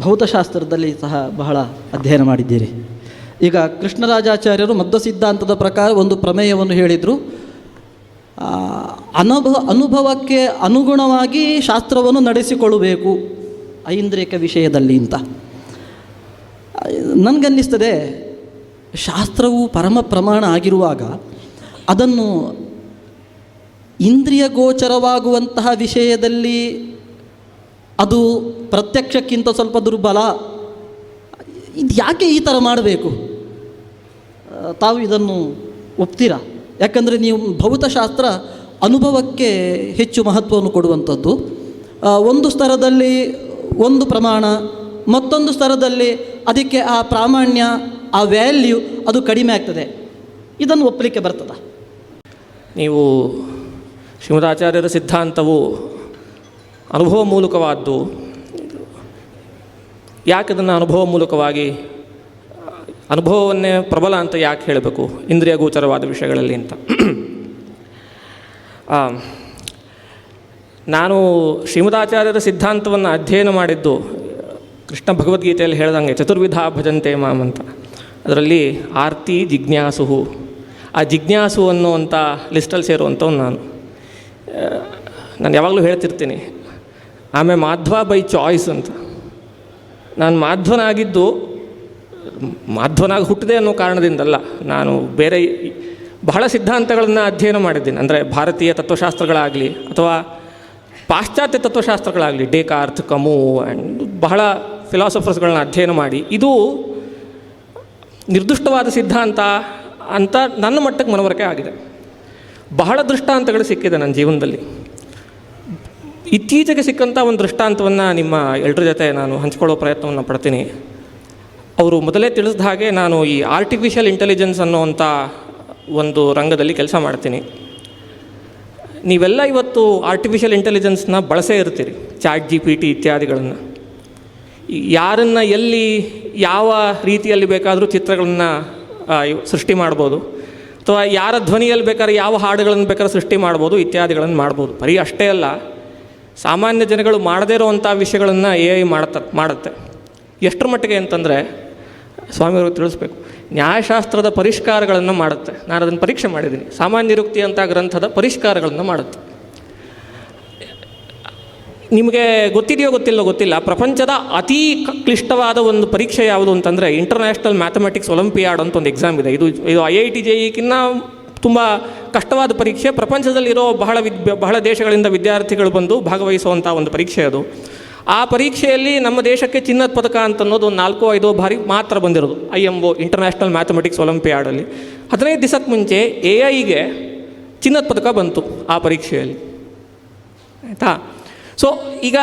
ಭೌತಶಾಸ್ತ್ರದಲ್ಲಿ ಸಹ ಬಹಳ ಅಧ್ಯಯನ ಮಾಡಿದ್ದೀರಿ. ಈಗ ಕೃಷ್ಣರಾಜಾಚಾರ್ಯರು ಮಧ್ವ ಸಿದ್ಧಾಂತದ ಪ್ರಕಾರ ಒಂದು ಪ್ರಮೇಯವನ್ನು ಹೇಳಿದರು. ಅನುಭವ, ಅನುಭವಕ್ಕೆ ಅನುಗುಣವಾಗಿ ಶಾಸ್ತ್ರವನ್ನು ನಡೆಸಿಕೊಳ್ಳಬೇಕು ಐಂದ್ರಿಕ ವಿಷಯದಲ್ಲಿ ಅಂತ. ನನಗನ್ನಿಸ್ತದೆ, ಶಾಸ್ತ್ರವು ಪರಮ ಪ್ರಮಾಣ ಆಗಿರುವಾಗ ಅದನ್ನು ಇಂದ್ರಿಯ ಗೋಚರವಾಗುವಂತಹ ವಿಷಯದಲ್ಲಿ ಅದು ಪ್ರತ್ಯಕ್ಷಕ್ಕಿಂತ ಸ್ವಲ್ಪ ದುರ್ಬಲ. ಇದು ಯಾಕೆ ಈ ಥರ ಮಾಡಬೇಕು? ತಾವು ಇದನ್ನು ಒಪ್ತೀರಾ? ಯಾಕಂದರೆ ನೀವು ಭೌತಶಾಸ್ತ್ರ ಅನುಭವಕ್ಕೆ ಹೆಚ್ಚು ಮಹತ್ವವನ್ನು ಕೊಡುವಂಥದ್ದು. ಒಂದು ಸ್ತರದಲ್ಲಿ ಒಂದು ಪ್ರಮಾಣ, ಮತ್ತೊಂದು ಸ್ತರದಲ್ಲಿ ಅದಕ್ಕೆ ಆ ಪ್ರಾಮಾಣ್ಯ, ಆ ವ್ಯಾಲ್ಯೂ ಅದು ಕಡಿಮೆ ಆಗ್ತದೆ. ಇದನ್ನು ಒಪ್ಪಲಿಕ್ಕೆ ಬರ್ತದ? ನೀವು ಶಿವರಾಚಾರ್ಯರ ಸಿದ್ಧಾಂತವು ಅನುಭವ ಮೂಲಕವಾದ್ದು. ಯಾಕೆ ಅದನ್ನು ಅನುಭವ ಮೂಲಕವಾಗಿ, ಅನುಭವವನ್ನೇ ಪ್ರಬಲ ಅಂತ ಯಾಕೆ ಹೇಳಬೇಕು? ಇಂದ್ರಿಯ ಗೋಚರವಾದ ವಿಷಯಗಳಲ್ಲಿ ಅಂತ. ನಾನು ಶ್ರೀಮದಾಚಾರ್ಯರ ಸಿದ್ಧಾಂತವನ್ನು ಅಧ್ಯಯನ ಮಾಡಿದ್ದು, ಕೃಷ್ಣ ಭಗವದ್ಗೀತೆಯಲ್ಲಿ ಹೇಳ್ದಂಗೆ, ಚತುರ್ವಿಧ ಭಜಂತೆ ಮಾಮ್ ಅಂತ. ಅದರಲ್ಲಿ ಆರ್ತಿ ಜಿಜ್ಞಾಸುಹು. ಆ ಜಿಜ್ಞಾಸು ಅನ್ನುವಂಥ ಲಿಸ್ಟಲ್ಲಿ ಸೇರುವಂಥವ್ನು ನಾನು. ನಾನು ಯಾವಾಗಲೂ ಹೇಳ್ತಿರ್ತೀನಿ ಆಮೇಲೆ ಮಾಧ್ವ ಬೈ ಚಾಯ್ಸ್ ಅಂತ. ನಾನು ಮಾಧ್ವನಾಗಿದ್ದು, ಮಾಧ್ವನಾಗಿ ಹುಟ್ಟಿದೆ ಅನ್ನೋ ಕಾರಣದಿಂದಲ್ಲ, ನಾನು ಬೇರೆ ಬಹಳ ಸಿದ್ಧಾಂತಗಳನ್ನು ಅಧ್ಯಯನ ಮಾಡಿದ್ದೀನಿ. ಅಂದರೆ ಭಾರತೀಯ ತತ್ವಶಾಸ್ತ್ರಗಳಾಗಲಿ, ಅಥವಾ ಪಾಶ್ಚಾತ್ಯ ತತ್ವಶಾಸ್ತ್ರಗಳಾಗಲಿ, ಡೇಕಾರ್ತ್, ಕಮು ಆ್ಯಂಡ್ ಬಹಳ ಫಿಲಾಸಫರ್ಸ್ಗಳನ್ನ ಅಧ್ಯಯನ ಮಾಡಿ, ಇದು ನಿರ್ದಿಷ್ಟವಾದ ಸಿದ್ಧಾಂತ ಅಂತ ನನ್ನ ಮಟ್ಟಕ್ಕೆ ಮನವರಿಕೆ ಆಗಿದೆ. ಬಹಳ ದೃಷ್ಟಾಂತಗಳು ಸಿಕ್ಕಿದೆ ನನ್ನ ಜೀವನದಲ್ಲಿ. ಇತ್ತೀಚೆಗೆ ಸಿಕ್ಕಂಥ ಒಂದು ದೃಷ್ಟಾಂತವನ್ನು ನಿಮ್ಮ ಎಲ್ಲರ ಜೊತೆ ನಾನು ಹಂಚ್ಕೊಳ್ಳೋ ಪ್ರಯತ್ನವನ್ನು ಪಡ್ತೀನಿ. ಅವರು ಮೊದಲೇ ತಿಳಿಸಿದ ಹಾಗೆ ನಾನು ಈ ಆರ್ಟಿಫಿಷಿಯಲ್ ಇಂಟೆಲಿಜೆನ್ಸ್ ಅನ್ನೋವಂಥ ಒಂದು ರಂಗದಲ್ಲಿ ಕೆಲಸ ಮಾಡ್ತೀನಿ. ನೀವೆಲ್ಲ ಇವತ್ತು ಆರ್ಟಿಫಿಷಿಯಲ್ ಇಂಟೆಲಿಜೆನ್ಸ್ನ ಬಳಸೇ ಇರ್ತೀರಿ, ಚಾಟ್ ಜಿ ಪಿ ಟಿ ಇತ್ಯಾದಿಗಳನ್ನು. ಯಾರನ್ನು ಎಲ್ಲಿ, ಯಾವ ರೀತಿಯಲ್ಲಿ ಬೇಕಾದರೂ ಚಿತ್ರಗಳನ್ನು ಸೃಷ್ಟಿ ಮಾಡ್ಬೋದು. ಅಥವಾ ಯಾರ ಧ್ವನಿಯಲ್ಲಿ ಬೇಕಾದ್ರೆ ಯಾವ ಹಾಡುಗಳನ್ನು ಬೇಕಾದ್ರೆ ಸೃಷ್ಟಿ ಮಾಡ್ಬೋದು, ಇತ್ಯಾದಿಗಳನ್ನು ಮಾಡ್ಬೋದು. ಬರೀ ಅಷ್ಟೇ ಅಲ್ಲ ಸಾಮಾನ್ಯ ಜನಗಳು ಮಾಡದೇ ಇರುವಂಥ ವಿಷಯಗಳನ್ನು ಎ ಐ ಮಾಡತ್ತ, ಮಾಡುತ್ತೆ. ಎಷ್ಟರ ಮಟ್ಟಿಗೆ ಅಂತಂದರೆ, ಸ್ವಾಮಿಯವರು ತಿಳಿಸ್ಬೇಕು. ನ್ಯಾಯಶಾಸ್ತ್ರದ ಪರಿಷ್ಕಾರಗಳನ್ನು ಮಾಡುತ್ತೆ. ನಾನು ಅದನ್ನು ಪರೀಕ್ಷೆ ಮಾಡಿದ್ದೀನಿ. ಸಾಮಾನ್ಯ ನಿರುಕ್ತಿ ಅಂತ ಗ್ರಂಥದ ಪರಿಷ್ಕಾರಗಳನ್ನು ಮಾಡುತ್ತೆ. ನಿಮಗೆ ಗೊತ್ತಿದೆಯೋ ಗೊತ್ತಿಲ್ಲೋ ಗೊತ್ತಿಲ್ಲ. ಪ್ರಪಂಚದ ಅತೀ ಕ್ಲಿಷ್ಟವಾದ ಒಂದು ಪರೀಕ್ಷೆ ಯಾವುದು ಅಂತಂದರೆ ಇಂಟರ್ನ್ಯಾಷನಲ್ ಮ್ಯಾಥಮೆಟಿಕ್ಸ್ ಒಲಂಪಿಯಾಡ್ ಅಂತ ಒಂದು ಎಕ್ಸಾಮ್ ಇದೆ. ಇದು ಇದು ಐ ಐ ಟಿ ಜೆ ಇಕ್ಕಿನ್ನ ತುಂಬ ಕಷ್ಟವಾದ ಪರೀಕ್ಷೆ. ಪ್ರಪಂಚದಲ್ಲಿರೋ ಬಹಳ ವಿದ್ ಬಹಳ ದೇಶಗಳಿಂದ ವಿದ್ಯಾರ್ಥಿಗಳು ಬಂದು ಭಾಗವಹಿಸುವಂಥ ಒಂದು ಪರೀಕ್ಷೆ ಅದು. ಆ ಪರೀಕ್ಷೆಯಲ್ಲಿ ನಮ್ಮ ದೇಶಕ್ಕೆ ಚಿನ್ನದ ಪದಕ ಅಂತ ಅನ್ನೋದು ಒಂದು ನಾಲ್ಕು, ಐದು ಬಾರಿ ಮಾತ್ರ ಬಂದಿರೋದು. I M O international mathematics ಒಲಿಂಪಿಯಾಡಲ್ಲಿ ಹದಿನೈದು ದಿವಸಕ್ಕೆ ಮುಂಚೆ ಎ ಐಗೆ ಚಿನ್ನದ ಪದಕ ಬಂತು ಆ ಪರೀಕ್ಷೆಯಲ್ಲಿ. ಆಯಿತಾ? ಸೊ ಈಗ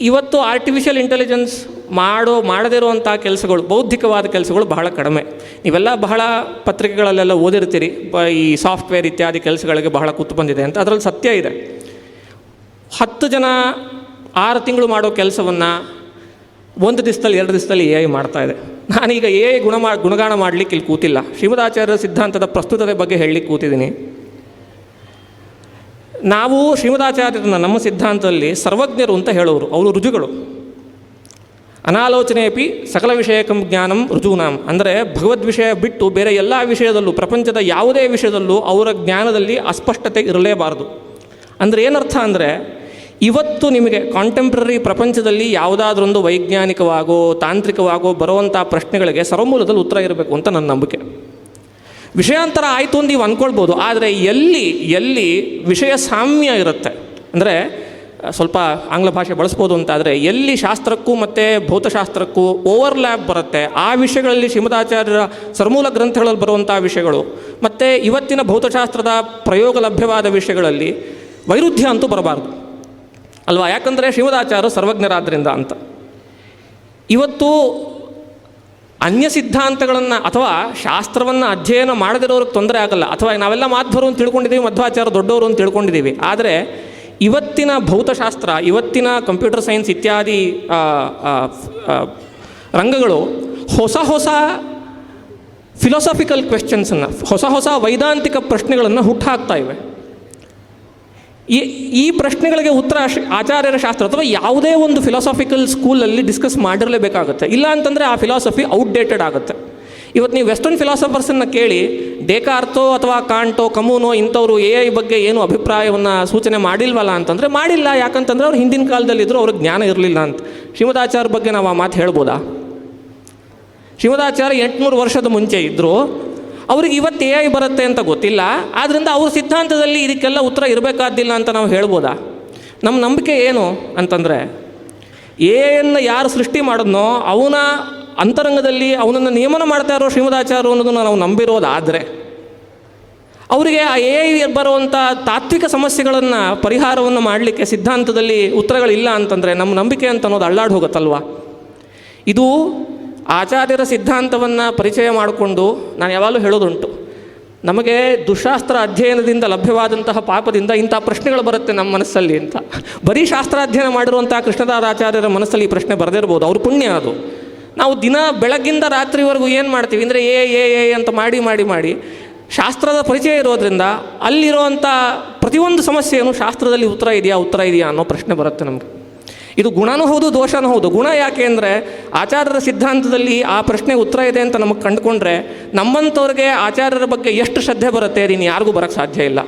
ಇವತ್ತು ಆರ್ಟಿಫಿಷಿಯಲ್ ಇಂಟೆಲಿಜೆನ್ಸ್ ಮಾಡೋ ಮಾಡದಿರುವಂಥ ಕೆಲಸಗಳು, ಬೌದ್ಧಿಕವಾದ ಕೆಲಸಗಳು ಬಹಳ ಕಡಿಮೆ. ನೀವೆಲ್ಲ ಬಹಳ ಪತ್ರಿಕೆಗಳಲ್ಲೆಲ್ಲ ಓದಿರ್ತೀರಿ, ಬ, ಈ ಸಾಫ್ಟ್ವೇರ್ ಇತ್ಯಾದಿ ಕೆಲಸಗಳಿಗೆ ಬಹಳ ಕೂತು ಬಂದಿದೆ ಅಂತ. ಅದರಲ್ಲಿ ಸತ್ಯ ಇದೆ. ಹತ್ತು ಜನ ಆರು ತಿಂಗಳು ಮಾಡೋ ಕೆಲಸವನ್ನು ಒಂದು ದಿವಸದಲ್ಲಿ, ಎರಡು ದಿವಸದಲ್ಲಿ ಎ ಐ ಮಾಡ್ತಾ ಇದೆ. ನಾನೀಗ ಎ ಐ ಗುಣ ಮಾ, ಗುಣಗಾನ ಮಾಡಲಿಕ್ಕೆ ಇಲ್ಲಿ ಕೂತಿಲ್ಲ. ಶ್ರೀಮದಾಚಾರ್ಯರ ಸಿದ್ಧಾಂತದ ಪ್ರಸ್ತುತತೆ ಬಗ್ಗೆ ಹೇಳಲಿಕ್ಕೆ ಕೂತಿದ್ದೀನಿ. ನಾವು ಶ್ರೀಮದಾಚಾರ್ಯರನ್ನ ನಮ್ಮ ಸಿದ್ಧಾಂತದಲ್ಲಿ ಸರ್ವಜ್ಞರು ಅಂತ ಹೇಳೋರು, ಅವರು ರುಜುಗಳು ಅನಾಲೋಚನೆಯಪಿ ಸಕಲ ವಿಷಯಕಂ ಜ್ಞಾನಂ ಋತುನಾಂ ಅಂದರೆ ಭಗವದ್ ವಿಷಯ ಬಿಟ್ಟು ಬೇರೆ ಎಲ್ಲ ವಿಷಯದಲ್ಲೂ, ಪ್ರಪಂಚದ ಯಾವುದೇ ವಿಷಯದಲ್ಲೂ ಅವರ ಜ್ಞಾನದಲ್ಲಿ ಅಸ್ಪಷ್ಟತೆ ಇರಲೇಬಾರದು. ಅಂದರೆ ಏನರ್ಥ ಅಂದರೆ, ಇವತ್ತು ನಿಮಗೆ ಕಾಂಟೆಂಪ್ರರಿ ಪ್ರಪಂಚದಲ್ಲಿ ಯಾವುದಾದ್ರೊಂದು ವೈಜ್ಞಾನಿಕವಾಗೋ, ತಾಂತ್ರಿಕವಾಗೋ ಬರುವಂಥ ಪ್ರಶ್ನೆಗಳಿಗೆ ಸರ್ವಮೂಲದಲ್ಲಿ ಉತ್ತರ ಇರಬೇಕು ಅಂತ ನನ್ನ ನಂಬಿಕೆ. ವಿಷಯಾಂತರ ಆಯಿತು ಅಂತ ನೀವು ಅಂದ್ಕೊಳ್ಬೋದು ಆದರೆ ಎಲ್ಲಿ ಎಲ್ಲಿ ವಿಷಯ ಸಾಮ್ಯ ಇರುತ್ತೆ, ಅಂದರೆ ಸ್ವಲ್ಪ ಆಂಗ್ಲ ಭಾಷೆ ಬಳಸ್ಬೋದು ಅಂತಾದರೆ ಎಲ್ಲಿ ಶಾಸ್ತ್ರಕ್ಕೂ ಮತ್ತು ಭೌತಶಾಸ್ತ್ರಕ್ಕೂ ಓವರ್ಲ್ಯಾಪ್ ಬರುತ್ತೆ. ಆ ವಿಷಯಗಳಲ್ಲಿ ಶ್ರೀಮದಾಚಾರ್ಯರ ಸರ್ಮೂಲ ಗ್ರಂಥಗಳಲ್ಲಿ ಬರುವಂಥ ವಿಷಯಗಳು, ಮತ್ತು ಇವತ್ತಿನ ಭೌತಶಾಸ್ತ್ರದ ಪ್ರಯೋಗ ಲಭ್ಯವಾದ ವಿಷಯಗಳಲ್ಲಿ ವೈರುಧ್ಯ ಅಂತೂ ಬರಬಾರ್ದು. ಅಲ್ವಾ? ಯಾಕಂದರೆ ಶ್ರೀಮದಾಚಾರ್ಯರು ಸರ್ವಜ್ಞರಾದ್ದರಿಂದ ಅಂತ. ಇವತ್ತು ಅನ್ಯ ಸಿದ್ಧಾಂತಗಳನ್ನು ಅಥವಾ ಶಾಸ್ತ್ರವನ್ನು ಅಧ್ಯಯನ ಮಾಡದಿರೋರಿಗೆ ತೊಂದರೆ ಆಗಲ್ಲ. ಅಥವಾ ನಾವೆಲ್ಲ ಮಾಧ್ವರು ಅಂತ ತಿಳ್ಕೊಂಡಿದ್ದೀವಿ ಮಧ್ವಾಚಾರ್ಯ ದೊಡ್ಡವರು ಅಂತ ತಿಳ್ಕೊಂಡಿದ್ದೀವಿ. ಆದರೆ ಇವತ್ತಿನ ಭೌತಶಾಸ್ತ್ರ, ಇವತ್ತಿನ ಕಂಪ್ಯೂಟರ್ ಸೈನ್ಸ್ ಇತ್ಯಾದಿ ರಂಗಗಳು ಹೊಸ ಹೊಸ ಫಿಲಾಸಫಿಕಲ್ ಕ್ವೆಶ್ಚನ್ಸನ್ನು ಹೊಸ ಹೊಸ ವೈದಾಂತಿಕ ಪ್ರಶ್ನೆಗಳನ್ನು ಹುಟ್ಟಾಕ್ತಾ ಇವೆ. ಈ ಈ ಪ್ರಶ್ನೆಗಳಿಗೆ ಉತ್ತರ ಆಚಾರ್ಯರ ಶಾಸ್ತ್ರ ಅಥವಾ ಯಾವುದೇ ಒಂದು ಫಿಲಾಸಫಿಕಲ್ ಸ್ಕೂಲಲ್ಲಿ ಡಿಸ್ಕಸ್ ಮಾಡಿರಲೇಬೇಕಾಗುತ್ತೆ. ಇಲ್ಲ ಅಂತಂದರೆ ಆ ಫಿಲಾಸಫಿ ಔಟ್ಡೇಟೆಡ್ ಆಗುತ್ತೆ. ಇವತ್ತು ನೀವು ವೆಸ್ಟರ್ನ್ ಫಿಲಾಸಫರ್ಸನ್ನು ಕೇಳಿ ಡೇಕಾರ್ತೋ ಅಥವಾ ಕಾಂಟೋ ಕಮೂನೋ ಇಂಥವರು ಎ ಐ ಬಗ್ಗೆ ಏನು ಅಭಿಪ್ರಾಯವನ್ನು ಸೂಚನೆ ಮಾಡಿಲ್ವಲ್ಲ ಅಂತಂದರೆ ಮಾಡಿಲ್ಲ. ಯಾಕಂತಂದ್ರೆ ಅವ್ರು ಹಿಂದಿನ ಕಾಲದಲ್ಲಿದ್ದರೂ ಅವ್ರಿಗೆ ಜ್ಞಾನ ಇರಲಿಲ್ಲ ಅಂತ. ಶ್ರೀಮದಾಚಾರ್ಯ ಬಗ್ಗೆ ನಾವು ಆ ಮಾತು ಹೇಳ್ಬೋದಾ? ಶ್ರೀಮದಾಚಾರ್ಯ ಎಂಟುನೂರು ವರ್ಷದ ಮುಂಚೆ ಇದ್ದರು ಅವ್ರಿಗೆ ಇವತ್ತು ಎ ಐ ಬರುತ್ತೆ ಅಂತ ಗೊತ್ತಿಲ್ಲ. ಆದ್ದರಿಂದ ಅವ್ರ ಸಿದ್ಧಾಂತದಲ್ಲಿ ಇದಕ್ಕೆಲ್ಲ ಉತ್ತರ ಇರಬೇಕಾದ್ದಿಲ್ಲ ಅಂತ ನಾವು ಹೇಳ್ಬೋದಾ? ನಮ್ಮ ನಂಬಿಕೆ ಏನು ಅಂತಂದರೆ ಎನ್ನು ಯಾರು ಸೃಷ್ಟಿ ಮಾಡಿದ್ನೋ, ಅವನ ಅಂತರಂಗದಲ್ಲಿ ಅವನನ್ನು ನಿಯಮನ ಮಾಡ್ತಾ ಇರೋ ಶ್ರೀಮದಾಚಾರ್ಯ ಅನ್ನೋದನ್ನು ನಾವು ನಂಬಿರೋದಾದರೆ, ಅವರಿಗೆ ಆ ಎ ಐ ಬರುವಂಥ ತಾತ್ವಿಕ ಸಮಸ್ಯೆಗಳನ್ನು, ಪರಿಹಾರವನ್ನು ಮಾಡಲಿಕ್ಕೆ ಸಿದ್ಧಾಂತದಲ್ಲಿ ಉತ್ತರಗಳಿಲ್ಲ ಅಂತಂದರೆ ನಮ್ಮ ನಂಬಿಕೆ ಅಂತ ಅನ್ನೋದು ಅಳ್ಳಾಡ್ ಹೋಗುತ್ತಲ್ವಾ? ಇದು ಆಚಾರ್ಯರ ಸಿದ್ಧಾಂತವನ್ನು ಪರಿಚಯ ಮಾಡಿಕೊಂಡು ನಾನು ಯಾವಾಗಲೂ ಹೇಳೋದುಂಟು, ನಮಗೆ ದುಶಾಸ್ತ್ರ ಅಧ್ಯಯನದಿಂದ ಲಭ್ಯವಾದಂತಹ ಪಾಪದಿಂದ ಇಂಥ ಪ್ರಶ್ನೆಗಳು ಬರುತ್ತೆ ನಮ್ಮ ಮನಸ್ಸಲ್ಲಿ ಅಂತ. ಬರೀ ಶಾಸ್ತ್ರಾಧ್ಯಯನ ಮಾಡಿರುವಂಥ ಕೃಷ್ಣದಾರಾಚಾರ್ಯರ ಮನಸ್ಸಲ್ಲಿ ಈ ಪ್ರಶ್ನೆ ಬರೆದಿರ್ಬೋದು, ಅವ್ರ ಪುಣ್ಯ ಅದು. ನಾವು ದಿನ ಬೆಳಗ್ಗಿಂದ ರಾತ್ರಿವರೆಗೂ ಏನು ಮಾಡ್ತೀವಿ? ಅಂದರೆ ಏ ಏ ಏ ಅಂತ ಮಾಡಿ ಮಾಡಿ ಮಾಡಿ ಶಾಸ್ತ್ರದ ಪರಿಚಯ ಇರೋದ್ರಿಂದ ಅಲ್ಲಿರುವಂಥ ಪ್ರತಿಯೊಂದು ಸಮಸ್ಯೆಯೂ ಶಾಸ್ತ್ರದಲ್ಲಿ ಉತ್ತರ ಇದೆಯಾ ಉತ್ತರ ಇದೆಯಾ ಅನ್ನೋ ಪ್ರಶ್ನೆ ಬರುತ್ತೆ ನಮಗೆ. ಇದು ಗುಣನೂ ಹೌದು, ದೋಷನೂ ಹೌದು. ಗುಣ ಯಾಕೆ ಅಂದರೆ ಆಚಾರ್ಯರ ಸಿದ್ಧಾಂತದಲ್ಲಿ ಆ ಪ್ರಶ್ನೆ ಉತ್ತರ ಇದೆ ಅಂತ ನಮಗೆ ಕಂಡುಕೊಂಡ್ರೆ ನಮ್ಮಂಥವ್ರಿಗೆ ಆಚಾರ್ಯರ ಬಗ್ಗೆ ಎಷ್ಟು ಶ್ರದ್ಧೆ ಬರುತ್ತೆ ನೀನು ಯಾರಿಗೂ ಬರೋಕ್ಕೆ ಸಾಧ್ಯ ಇಲ್ಲ.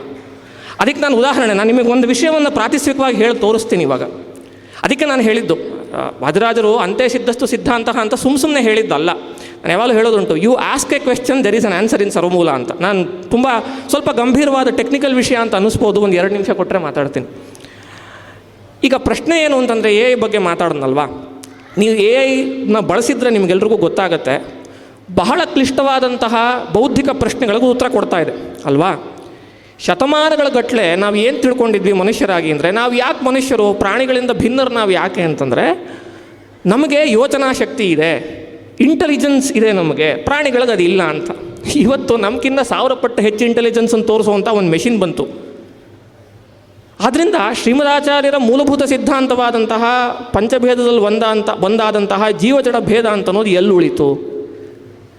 ಅದಕ್ಕೆ ನಾನು ಉದಾಹರಣೆ, ನಾನು ನಿಮಗೆ ಒಂದು ವಿಷಯವನ್ನು ಪ್ರಾತಿಸ್ವಿಕವಾಗಿ ಹೇಳಿ ತೋರಿಸ್ತೀನಿ ಇವಾಗ. ಅದಕ್ಕೆ ನಾನು ಹೇಳಿದ್ದು ವಾದಿರಾಜರು ಅಂತೆ ಸಿದ್ಧಸ್ತು ಸಿದ್ಧಾಂತ ಅಂತ ಸುಮ್ಮ ಸುಮ್ಮನೆ ಹೇಳಿದ್ದಲ್ಲ. ನಾನು ಯಾವಾಗಲೂ ಹೇಳೋದುಂಟು you ask a question there is an answer in ಸರ್ವಮೂಲ ಅಂತ. ನಾನು ತುಂಬ ಸ್ವಲ್ಪ ಗಂಭೀರವಾದ ಟೆಕ್ನಿಕಲ್ ವಿಷಯ ಅಂತ ಅನ್ನಿಸ್ಬೋದು, ಒಂದು ಎರಡು ನಿಮಿಷ ಕೊಟ್ಟರೆ ಮಾತಾಡ್ತೀನಿ. ಈಗ ಪ್ರಶ್ನೆ ಏನು ಅಂತಂದರೆ ಎ ಐ ಬಗ್ಗೆ ಮಾತಾಡೋಣಲ್ವಾ ನೀವು ಎ ಐನ ಬಳಸಿದರೆ ನಿಮಗೆಲ್ರಿಗೂ ಗೊತ್ತಾಗುತ್ತೆ. ಬಹಳ ಕ್ಲಿಷ್ಟವಾದಂತಹ ಬೌದ್ಧಿಕ ಪ್ರಶ್ನೆಗಳಿಗೂ ಉತ್ತರ ಕೊಡ್ತಾ ಇದೆ, ಅಲ್ವಾ? ಶತಮಾನಗಳ ಗಟ್ಟಲೆ ನಾವು ಏನು ತಿಳ್ಕೊಂಡಿದ್ವಿ ಮನುಷ್ಯರಾಗಿ ಅಂದರೆ, ನಾವು ಯಾಕೆ ಮನುಷ್ಯರು ಪ್ರಾಣಿಗಳಿಂದ ಭಿನ್ನರು ನಾವು ಯಾಕೆ ಅಂತಂದರೆ, ನಮಗೆ ಯೋಚನಾ ಶಕ್ತಿ ಇದೆ ಇಂಟೆಲಿಜೆನ್ಸ್ ಇದೆ ನಮಗೆ, ಪ್ರಾಣಿಗಳಿಗೆ ಅದು ಇಲ್ಲ ಅಂತ. ಇವತ್ತು ನಮ್ಗಿಂತ ಸಾವಿರ ಪಟ್ಟು ಹೆಚ್ಚು ಇಂಟೆಲಿಜೆನ್ಸನ್ನು ತೋರಿಸುವಂಥ ಒಂದು ಮೆಷಿನ್ ಬಂತು. ಆದ್ದರಿಂದ ಶ್ರೀಮದಾಚಾರ್ಯರ ಮೂಲಭೂತ ಸಿದ್ಧಾಂತವಾದಂತಹ ಪಂಚಭೇದದಲ್ಲಿ ಒಂದ ಅಂತ, ಒಂದಾದಂತಹ ಜೀವಜಡ ಭೇದ ಅಂತ ಅನ್ನೋದು ಎಲ್ಲಿ ಉಳಿತು.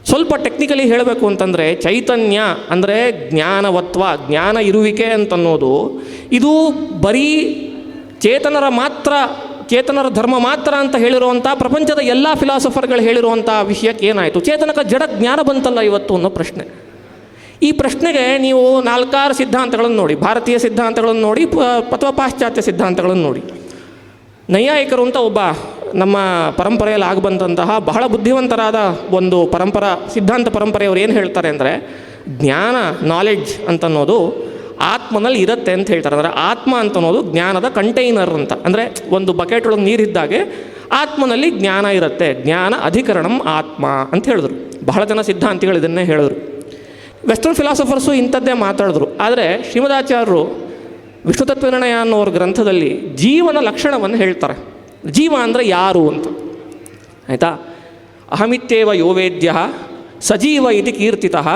ಸ್ವಲ್ಪ ಟೆಕ್ನಿಕಲಿ ಹೇಳಬೇಕು ಅಂತಂದರೆ ಚೈತನ್ಯ ಅಂದರೆ ಜ್ಞಾನವತ್ವ, ಜ್ಞಾನ ಇರುವಿಕೆ ಅಂತನ್ನೋದು. ಇದು ಬರೀ ಚೇತನರ ಮಾತ್ರ, ಚೇತನರ ಧರ್ಮ ಮಾತ್ರ ಅಂತ ಹೇಳಿರುವಂಥ ಪ್ರಪಂಚದ ಎಲ್ಲ ಫಿಲಾಸಫರ್ಗಳು ಹೇಳಿರುವಂಥ ವಿಷಯಕ್ಕೆ ಏನಾಯಿತು? ಚೇತನಕ ಜಡ ಜ್ಞಾನ ಬಂತಲ್ಲ ಇವತ್ತು ಅನ್ನೋ ಪ್ರಶ್ನೆ. ಈ ಪ್ರಶ್ನೆಗೆ ನೀವು ನಾಲ್ಕಾರು ಸಿದ್ಧಾಂತಗಳನ್ನು ನೋಡಿ, ಭಾರತೀಯ ಸಿದ್ಧಾಂತಗಳನ್ನು ನೋಡಿ ಅಥವಾ ಪಾಶ್ಚಾತ್ಯ ಸಿದ್ಧಾಂತಗಳನ್ನು ನೋಡಿ. ನೈಯಾಯಿಕರು ಅಂತ ಒಬ್ಬ ನಮ್ಮ ಪರಂಪರೆಯಲ್ಲಿ ಆಗಬಂತಹ ಬಹಳ ಬುದ್ಧಿವಂತರಾದ ಒಂದು ಪರಂಪರ, ಸಿದ್ಧಾಂತ ಪರಂಪರೆಯವರು ಏನು ಹೇಳ್ತಾರೆ ಅಂದರೆ, ಜ್ಞಾನ ನಾಲೆಡ್ಜ್ ಅಂತನ್ನೋದು ಆತ್ಮನಲ್ಲಿ ಇರುತ್ತೆ ಅಂತ ಹೇಳ್ತಾರೆ. ಅಂದರೆ ಆತ್ಮ ಅಂತನ್ನೋದು ಜ್ಞಾನದ ಕಂಟೈನರ್ ಅಂತ. ಅಂದರೆ ಒಂದು ಬಕೆಟ್ ಒಳಗೆ ನೀರಿದ್ದಾಗೆ ಆತ್ಮನಲ್ಲಿ ಜ್ಞಾನ ಇರುತ್ತೆ. ಜ್ಞಾನ ಅಧಿಕರಣಂ ಆತ್ಮ ಅಂತ ಹೇಳಿದ್ರು. ಬಹಳ ಜನ ಸಿದ್ಧಾಂತಿಗಳು ಇದನ್ನೇ ಹೇಳಿದ್ರು. ವೆಸ್ಟರ್ನ್ ಫಿಲಾಸಫರ್ಸು ಇಂಥದ್ದೇ ಮಾತಾಡಿದ್ರು. ಆದರೆ ಶ್ರೀಮದಾಚಾರ್ಯರು ವಿಷ್ಣುತತ್ವನಿರ್ಣಯ ಅನ್ನೋರ ಗ್ರಂಥದಲ್ಲಿ ಜೀವನ ಲಕ್ಷಣವನ್ನು ಹೇಳ್ತಾರೆ. ಜೀವ ಅಂದರೆ ಯಾರು ಅಂತ. ಆಯಿತಾ? ಅಹಮಿತ್ಯೇವ ಯೋವೇದ್ಯ ಸಜೀವ ಇತಿ ಕೀರ್ತಿತಃ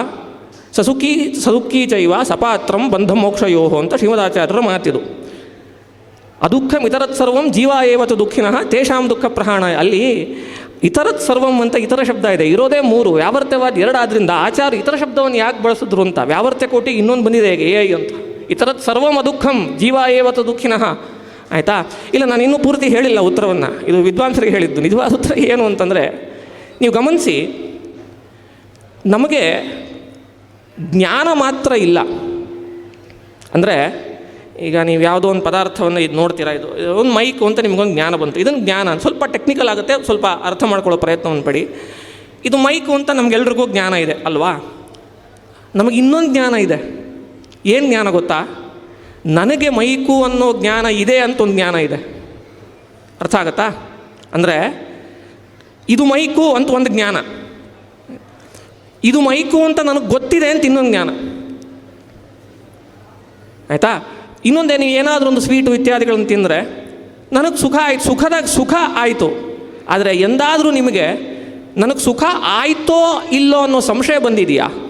ಸಸುಖಿ ಸದುಃಖಿ ಚೈವ ಸಪಾತ್ರಂ ಬಂಧಮೋಕ್ಷಯೋ ಅಂತ ಶ್ರೀಮದಾಚಾರ್ಯರ ಮಾತಿದು. ಅದುಃಖಂ ಇತರತ್ ಸರ್ವಂ ಜೀವ ಏವತ್ತು ದುಃಖಿನಃ ತೇಷಾಂ ದುಃಖ ಪ್ರಹಾಣ ಅಲ್ಲಿ ಇತರತ್ ಸರ್ವಂ ಅಂತ ಇತರ ಶಬ್ದ ಇದೆ. ಇರೋದೇ ಮೂರು. ವ್ಯಾವರ್ತವಾದ ಎರಡಾದ್ರಿಂದ ಆಚಾರ ಇತರ ಶಬ್ದವನ್ನು ಯಾಕೆ ಬಳಸಿದ್ರು ಅಂತ. ವ್ಯಾವರ್ತ್ಯ ಕೋಟಿ ಇನ್ನೊಂದು ಬಂದಿದೆ ಹೇಗೆ? ಎ ಐ ಅಂತ. ಇತರತ್ ಸರ್ವಮ ದುಃಖಂ ಜೀವ ಏವತ್ತು ದುಃಖಿನಃ. ಆಯಿತಾ? ಇಲ್ಲ, ನಾನು ಇನ್ನೂ ಪೂರ್ತಿ ಹೇಳಿಲ್ಲ ಉತ್ತರವನ್ನು. ಇದು ವಿದ್ವಾಂಸರಿಗೆ ಹೇಳಿದ್ದು. ನಿಜವಾದ ಉತ್ತರ ಏನು ಅಂತಂದರೆ, ನೀವು ಗಮನಿಸಿ, ನಮಗೆ ಜ್ಞಾನ ಮಾತ್ರ ಇಲ್ಲ. ಅಂದರೆ, ಈಗ ನೀವು ಯಾವುದೋ ಒಂದು ಪದಾರ್ಥವನ್ನು ಇದು ನೋಡ್ತೀರಾ, ಇದು ಒಂದು ಮೈಕು ಅಂತ ನಿಮಗೊಂದು ಜ್ಞಾನ ಬಂತು. ಇದನ್ನು ಜ್ಞಾನ ಸ್ವಲ್ಪ ಟೆಕ್ನಿಕಲ್ ಆಗುತ್ತೆ, ಸ್ವಲ್ಪ ಅರ್ಥ ಮಾಡ್ಕೊಳ್ಳೋ ಪ್ರಯತ್ನವನ್ನು ಪಡಿ. ಇದು ಮೈಕು ಅಂತ ನಮಗೆಲ್ರಿಗೂ ಜ್ಞಾನ ಇದೆ, ಅಲ್ವಾ? ನಮಗೆ ಇನ್ನೊಂದು ಜ್ಞಾನ ಇದೆ. ಏನು ಜ್ಞಾನ ಗೊತ್ತಾ? ನನಗೆ ಮೈಕು ಅನ್ನೋ ಜ್ಞಾನ ಇದೆ ಅಂತ ಒಂದು ಜ್ಞಾನ ಇದೆ. ಅರ್ಥ ಆಗತ್ತಾ? ಅಂದರೆ ಇದು ಮೈಕು ಅಂತ ಒಂದು ಜ್ಞಾನ. ಇದು ಮೈಕು ಅಂತ ನನಗೆ ಗೊತ್ತಿದೆ ಅಂತ ಇನ್ನೊಂದು ಜ್ಞಾನ. ಆಯಿತಾ? ಇನ್ನೊಂದೇ ನೀವು ಏನಾದರೂ ಒಂದು ಸ್ವೀಟು ಇತ್ಯಾದಿಗಳನ್ನು ತಿಂದರೆ ನನಗೆ ಸುಖ ಆಯ್ತು. ಸುಖದಾಗ ಸುಖ ಆಯಿತು. ಆದರೆ ಎಂದಾದರೂ ನಿಮಗೆ ನನಗೆ ಸುಖ ಆಯಿತೋ ಇಲ್ಲೋ ಅನ್ನೋ ಸಂಶಯ ಬಂದಿದೆಯಾ?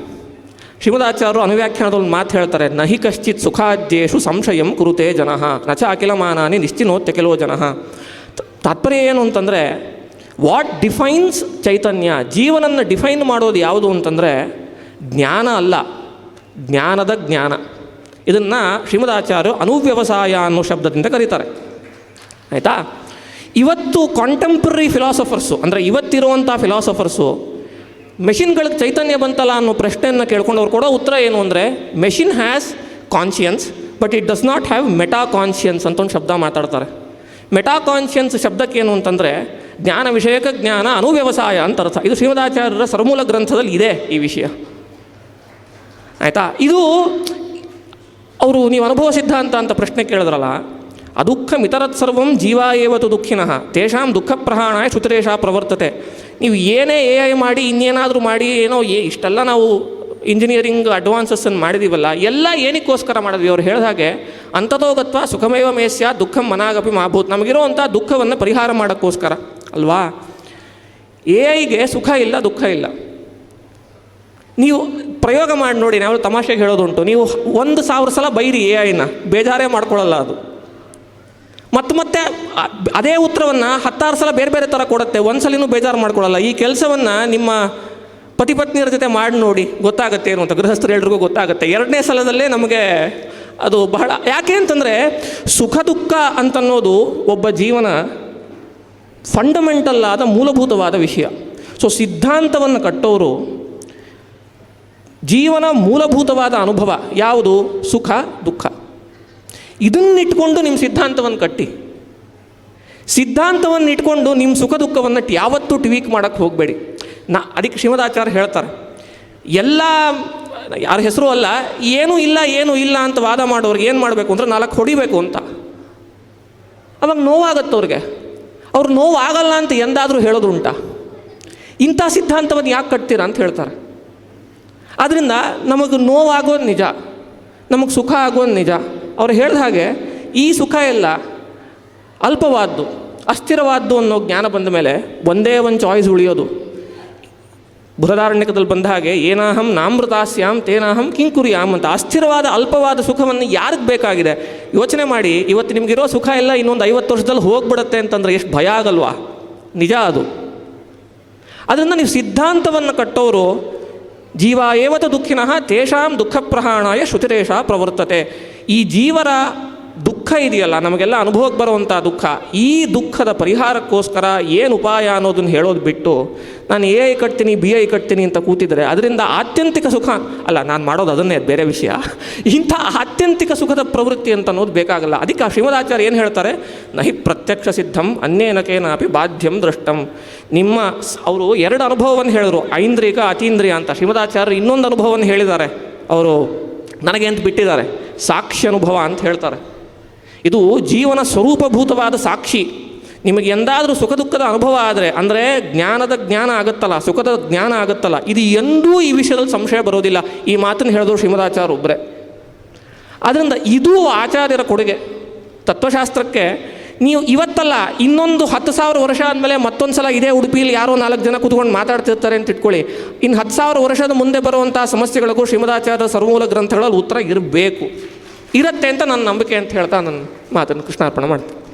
ಶ್ರೀಮದಾಚಾರ್ಯರು ಅನುವ್ಯಾಖ್ಯಾನದಲ್ಲಿ ಮಾತು ಹೇಳ್ತಾರೆ, ನಹಿ ಕಶ್ಚಿತ್ ಸುಖಾದ್ಯೇಶು ಸಂಶಯಂ ಕುರುತೆ ಜನಃ ನಚ ಅಖಿಲಮಾನಾನಿ ನಿಶ್ಚಿನೋತ್ಯ ಕೆಲವು ಜನ. ತಾತ್ಪರ್ಯ ಏನು ಅಂತಂದರೆ ವಾಟ್ ಡಿಫೈನ್ಸ್ ಚೈತನ್ಯ, ಜೀವನನ್ನು ಡಿಫೈನ್ ಮಾಡೋದು ಯಾವುದು ಅಂತಂದರೆ, ಜ್ಞಾನ ಅಲ್ಲ, ಜ್ಞಾನದ ಜ್ಞಾನ. ಇದನ್ನು ಶ್ರೀಮದಾಚಾರ್ಯರು ಅನುವ್ಯವಸಾಯ ಅನ್ನೋ ಶಬ್ದದಿಂದ ಕರೀತಾರೆ. ಆಯಿತಾ? ಇವತ್ತು ಕಾಂಟೆಂಪ್ರರಿ ಫಿಲಾಸಫರ್ಸು ಅಂದರೆ ಇವತ್ತಿರುವಂಥ ಫಿಲಾಸಫರ್ಸು ಮೆಷಿನ್ಗಳಿಗೆ ಚೈತನ್ಯ ಬಂತಲ್ಲ ಅನ್ನೋ ಪ್ರಶ್ನೆಯನ್ನು ಕೇಳ್ಕೊಂಡವ್ರು ಕೊಡೋ ಉತ್ತರ ಏನು ಅಂದರೆ, machine has conscience but it does not have meta conscience ಅಂತ ಒಂದು ಶಬ್ದ ಮಾತಾಡ್ತಾರೆ. ಮೆಟಾ ಕಾನ್ಷಿಯನ್ಸ್ ಶಬ್ದಕ್ಕೆ ಏನು ಅಂತಂದರೆ, ಜ್ಞಾನ ವಿಷಯಕ ಜ್ಞಾನ ಅನುವ್ಯವಸಾಯ ಅಂತ ಅರ್ಥ. ಇದು ಶ್ರೀಮದಾಚಾರ್ಯರ ಸರ್ಮೂಲ ಗ್ರಂಥದಲ್ಲಿ ಇದೆ ಈ ವಿಷಯ. ಆಯಿತಾ? ಇದು, ಅವರು ನೀವು ಅನುಭವ ಸಿದ್ಧಾಂತ ಅಂತ ಪ್ರಶ್ನೆ ಕೇಳಿದ್ರಲ್ಲ ಅದುಃಖ ಮಿತರತ್ ಸರ್ವಂ ಜೀವ ಏವತು ದುಃಖಿನಃ. ತೇಷಾಂ ದುಃಖ ಪ್ರಹಾಣಾಯ ಶ್ರುತರೇಶ ಪ್ರವರ್ತತೆ. ನೀವು ಏನೇ ಎ ಐ ಮಾಡಿ, ಇನ್ನೇನಾದರೂ ಮಾಡಿ, ಏನೋ ಏ ಇಷ್ಟೆಲ್ಲ ನಾವು ಇಂಜಿನಿಯರಿಂಗ್ ಅಡ್ವಾನ್ಸಸ್ಸನ್ನು ಮಾಡಿದೀವಲ್ಲ, ಎಲ್ಲ ಏನಕ್ಕೋಸ್ಕರ ಮಾಡಿದ್ವಿ ಅವ್ರು ಹೇಳಿದ ಹಾಗೆ ಅಂಥದೋಗತ್ವ ಸುಖಮೇವ ಮೇಸ್ಯ ದುಃಖಂ ಮನಾಗಪಿ ಮಾಭೂತ್. ನಮಗಿರುವಂಥ ದುಃಖವನ್ನು ಪರಿಹಾರ ಮಾಡೋಕ್ಕೋಸ್ಕರ, ಅಲ್ವಾ? ಎ ಐಗೆ ಸುಖ ಇಲ್ಲ, ದುಃಖ ಇಲ್ಲ. ನೀವು ಪ್ರಯೋಗ ಮಾಡಿ ನೋಡಿ ನಾವು ತಮಾಷೆಗೆ ಹೇಳೋದುಂಟು. ನೀವು ಒಂದು ಸಾವಿರ ಸಲ ಬೈರಿ ಎ ಐನ, ಬೇಜಾರೇ ಮಾಡ್ಕೊಳ್ಳಲ್ಲ ಅದು. ಮತ್ತೆ ಮತ್ತೆ ಅದೇ ಉತ್ತರವನ್ನು ಹತ್ತಾರು ಸಲ ಬೇರೆ ಬೇರೆ ಥರ ಕೊಡುತ್ತೆ. ಒಂದು ಸಲಿನೂ ಬೇಜಾರು ಮಾಡ್ಕೊಳ್ಳಲ್ಲ. ಈ ಕೆಲಸವನ್ನು ನಿಮ್ಮ ಪತಿ ಪತ್ನಿಯರ ಜೊತೆ ಮಾಡಿ ನೋಡಿ ಗೊತ್ತಾಗುತ್ತೆ ಏನು ಅಂತ, ಗೃಹಸ್ಥರು ಎಲ್ರಿಗೂ ಗೊತ್ತಾಗುತ್ತೆ. ಎರಡನೇ ಸಲದಲ್ಲೇ ನಮಗೆ ಅದು ಬಹಳ, ಯಾಕೆ ಅಂತಂದರೆ ಸುಖ ದುಃಖ ಅಂತನ್ನೋದು ಒಬ್ಬ ಜೀವನ ಫಂಡಮೆಂಟಲ್ ಆದ ಮೂಲಭೂತವಾದ ವಿಷಯ. ಸೊ ಸಿದ್ಧಾಂತವನ್ನು ಕಟ್ಟೋರು ಜೀವನ ಮೂಲಭೂತವಾದ ಅನುಭವ ಯಾವುದು? ಸುಖ, ದುಃಖ. ಇದನ್ನಿಟ್ಕೊಂಡು ನಿಮ್ಮ ಸಿದ್ಧಾಂತವನ್ನು ಕಟ್ಟಿ. ಸಿದ್ಧಾಂತವನ್ನು ಇಟ್ಕೊಂಡು ನಿಮ್ಮ ಸುಖ ದುಃಖವನ್ನು ಯಾವತ್ತೂ ಟ್ವೀಕ್ ಮಾಡೋಕ್ಕೆ ಹೋಗಬೇಡಿ. ನಾ ಅದಕ್ಕೆ ಶ್ರೀಮದಾಚಾರ್ಯ ಹೇಳ್ತಾರೆ, ಎಲ್ಲ, ಯಾರ ಹೆಸರು ಅಲ್ಲ, ಏನೂ ಇಲ್ಲ ಏನೂ ಇಲ್ಲ ಅಂತ ವಾದ ಮಾಡೋರಿಗೆ ಏನು ಮಾಡಬೇಕು ಅಂದ್ರೆ ನಾಲ್ಕು ಹೊಡಿಬೇಕು ಅಂತ. ಅವಾಗ ನೋವಾಗತ್ತೆ ಅವ್ರಿಗೆ. ಅವ್ರು ನೋವಾಗಲ್ಲ ಅಂತ ಎಂದಾದರೂ ಹೇಳೋದುಂಟ. ಇಂಥ ಸಿದ್ಧಾಂತವನ್ನು ಯಾಕೆ ಕಟ್ತೀರಾ ಅಂತ ಹೇಳ್ತಾರೆ. ಆದ್ದರಿಂದ ನಮಗೆ ನೋವಾಗೋದು ನಿಜ, ನಮಗೆ ಸುಖ ಆಗೋದು ನಿಜ ಅವ್ರು ಹೇಳಿದ ಹಾಗೆ, ಈ ಸುಖ ಎಲ್ಲ ಅಲ್ಪವಾದ್ದು, ಅಸ್ಥಿರವಾದ್ದು ಅನ್ನೋ ಜ್ಞಾನ ಬಂದ ಮೇಲೆ ಒಂದೇ ಒಂದು ಚಾಯ್ಸ್ ಉಳಿಯೋದು. ಬೃಹದಾರಣ್ಯಕದಲ್ಲಿ ಬಂದ ಹಾಗೆ, ಏನಾಹಂ ನಾಮೃತಾಸ್ಯಾಂ ತೇನಾಹಂ ಕಿಂಕುರಿಯಾಮ್ ಅಂತ ಅಸ್ಥಿರವಾದ, ಅಲ್ಪವಾದ ಸುಖವನ್ನು ಯಾರಿಗೆ ಬೇಕಾಗಿದೆ? ಯೋಚನೆ ಮಾಡಿ, ಇವತ್ತು ನಿಮಗಿರೋ ಸುಖ ಎಲ್ಲ ಇನ್ನೊಂದು ಐವತ್ತು ವರ್ಷದಲ್ಲಿ ಹೋಗ್ಬಿಡುತ್ತೆ ಅಂತಂದ್ರೆ ಎಷ್ಟು ಭಯ ಆಗಲ್ವಾ? ನಿಜ ಅದು. ಅದರಿಂದ ನೀವು ಸಿದ್ಧಾಂತವನ್ನು ಕಟ್ಟೋರು ಜೀವ ಏವತ ದುಃಖಿನಃ ತೇಷಾಂ ದುಃಖ ಪ್ರಹಾಣಾಯ ಶ್ರುತಿರೇಶ ಪ್ರವರ್ತತೆ. ಈ ಜೀವರ ದುಃಖ ಇದೆಯಲ್ಲ, ನಮಗೆಲ್ಲ ಅನುಭವಕ್ಕೆ ಬರುವಂಥ ದುಃಖ. ಈ ದುಃಖದ ಪರಿಹಾರಕ್ಕೋಸ್ಕರ ಏನು ಉಪಾಯ ಅನ್ನೋದನ್ನು ಹೇಳೋದು ಬಿಟ್ಟು ನಾನು ಎ ಐ ಕಟ್ತೀನಿ, ಬಿ ಐ ಕಟ್ತೀನಿ ಅಂತ ಕೂತಿದ್ರೆ ಅದರಿಂದ ಆತ್ಯಂತಿಕ ಸುಖ, ಅಲ್ಲ ನಾನು ಮಾಡೋದು ಅದನ್ನೇ ಬೇರೆ ವಿಷಯ. ಇಂಥ ಆತ್ಯಂತಿಕ ಸುಖದ ಪ್ರವೃತ್ತಿ ಅಂತ ಅನ್ನೋದು ಬೇಕಾಗಲ್ಲ. ಅದಕ್ಕೆ ಆ ಶ್ರೀಮದಾಚಾರ್ಯ ಏನು ಹೇಳ್ತಾರೆ? ನಹಿ ಪ್ರತ್ಯಕ್ಷ ಸಿದ್ಧಂ ಅನ್ಯೇನಕೇನಾಪಿ ಬಾಧ್ಯಂ ದೃಷ್ಟಂ. ನಿಮ್ಮ ಅವರು ಎರಡು ಅನುಭವವನ್ನು ಹೇಳಿದರು, ಐಂದ್ರಿಕ, ಅತೀಂದ್ರಿಯ ಅಂತ. ಶ್ರೀಮದಾಚಾರ್ಯರು ಇನ್ನೊಂದು ಅನುಭವವನ್ನು ಹೇಳಿದ್ದಾರೆ. ಅವರು ನನಗೆ ಅಂತ ಬಿಟ್ಟಿದ್ದಾರೆ. ಸಾಕ್ಷಿ ಅನುಭವ ಅಂತ ಹೇಳ್ತಾರೆ. ಇದು ಜೀವನ ಸ್ವರೂಪಭೂತವಾದ ಸಾಕ್ಷಿ. ನಿಮಗೆ ಎಂದಾದರೂ ಸುಖ ದುಃಖದ ಅನುಭವ ಆದರೆ, ಅಂದರೆ ಜ್ಞಾನದ ಜ್ಞಾನ ಆಗುತ್ತಲ್ಲ, ಸುಖದ ಜ್ಞಾನ ಆಗುತ್ತಲ್ಲ, ಇದು ಎಂದೂ ಈ ವಿಷಯದಲ್ಲಿ ಸಂಶಯ ಬರೋದಿಲ್ಲ. ಈ ಮಾತನ್ನು ಹೇಳಿದ್ರು ಶ್ರೀಮದಾಚಾರ್ಯ ಒಬ್ಬರೇ ಆದ್ದರಿಂದ ಇದು ಆಚಾರ್ಯರ ಕೊಡುಗೆ. ತತ್ವಶಾಸ್ತ್ರಕ್ಕೆ ನೀವು ಇವತ್ತಲ್ಲ ಇನ್ನೊಂದು ಹತ್ತು ಸಾವಿರ ವರ್ಷ ಆದಮೇಲೆ ಮತ್ತೊಂದು ಸಲ ಇದೇ ಉಡುಪಿಯಲ್ಲಿ ಯಾರೋ ನಾಲ್ಕು ಜನ ಕೂತ್ಕೊಂಡು ಮಾತಾಡ್ತಿರ್ತಾರೆ ಅಂತ ಇಟ್ಕೊಳ್ಳಿ. ಇನ್ನು ಹತ್ತು ಸಾವಿರ ವರ್ಷದ ಮುಂದೆ ಬರುವಂಥ ಸಮಸ್ಯೆಗಳಿಗೂ ಶ್ರೀಮದಾಚಾರ್ಯ ಸರ್ವಮೂಲ ಗ್ರಂಥಗಳಲ್ಲಿ ಉತ್ತರ ಇರಬೇಕು. ಇರುತ್ತೆ ಅಂತ ನನ್ನ ನಂಬಿಕೆ ಅಂತ ಹೇಳ್ತಾ ನನ್ನ ಮಾತನ್ನು ಕೃಷ್ಣಾರ್ಪಣೆ ಮಾಡ್ತೀನಿ.